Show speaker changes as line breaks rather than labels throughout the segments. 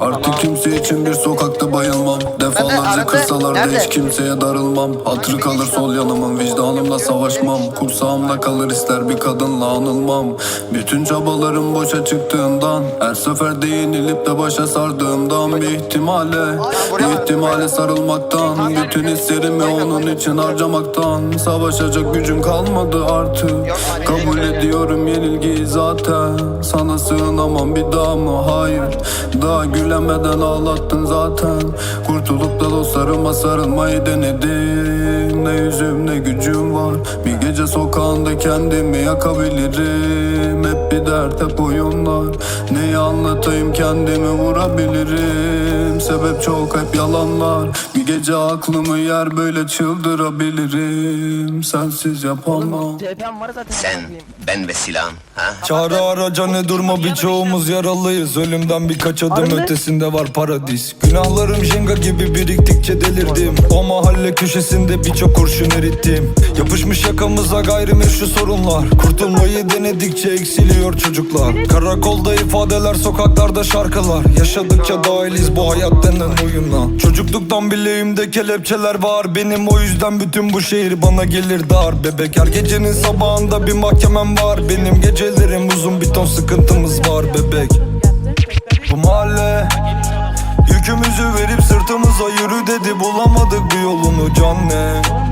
Artık kimse için bir sokakta bayılmam. Defalarca
aradı.
kırsalar da
Nerede?
hiç kimseye darılmam. Hatırı kalır sol yanımın vicdanımla savaşmam. Kursağımda kalır ister bir kadınla anılmam. Bütün çabalarım boşa çıktığından Her sefer yenilip de başa sardığımdan Bir ihtimale Bir ihtimale sarılmaktan Bütün hislerimi onun için harcamaktan Savaşacak gücüm kalmadı artık. Kabul ediyorum yenilgiyi zaten. Sana sığınamam bir daha mı? Hayır Daha gülemeden ağlattın zaten. Kurtulup da dostlarıma sarılmayı denedim. Ne yüzüm ne gücüm var. Bir gece sokağında kendimi yakabilirim. Hep bir dert hep oyunlar. Neyi anlatayım kendimi vurabilirim. Sebep çok hep yalanlar. Bir gece aklımı yer böyle çıldırabilirim. Sensiz yapamam.
TP'm var zaten.
Sen, ben ve silahım. Ha?
Çağrı araca ne durma birçoğumuz yaralıyız. Ölümden birkaç adım
Harbi.
ötesinde var paradis. Günahlarım jenga gibi biriktikçe delirdim. O mahalle köşesinde birçok kurşun erittim. Yapışmış yakamıza gayrimeşru sorunlar. Kurtulmayı denedikçe eksiliyor çocuklar. Karakolda ifadeler sokaklarda şarkılar Yaşadıkça dahiliz bu hayat denen oyuna. Çocukluktan bileğimde kelepçeler var. Benim o yüzden bütün bu şehir bana gelir dar. Bebek her gecenin sabahında bir mahkemem var. Benim gecelerim uzun bir ton sıkıntımız var bebek. Bu mahalle Yükümüzü verip sırtımıza yürü dedi. Bulamadık bir yolunu can ne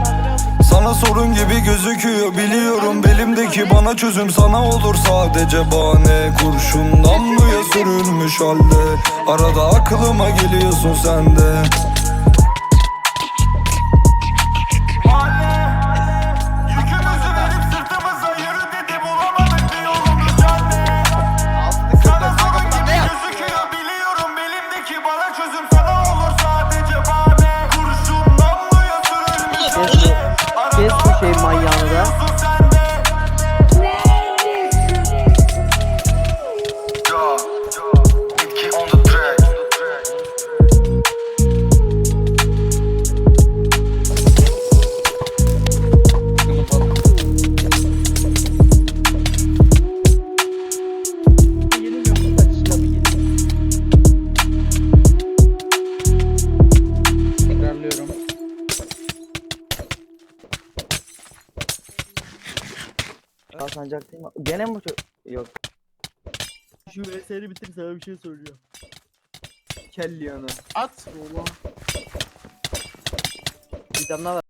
sorun gibi gözüküyor biliyorum. Belimdeki bana çözüm sana olur. Sadece bahane Kurşundan mıya sürülmüş halde Arada aklıma geliyorsun sen de
şey manyağını da. Ya sancak değil mi? Gene mi bu ço- Yok.
Şu VS'ni bitir sana bir şey söyleyeceğim.
Kelli yanı.
At.
Bir tane daha var.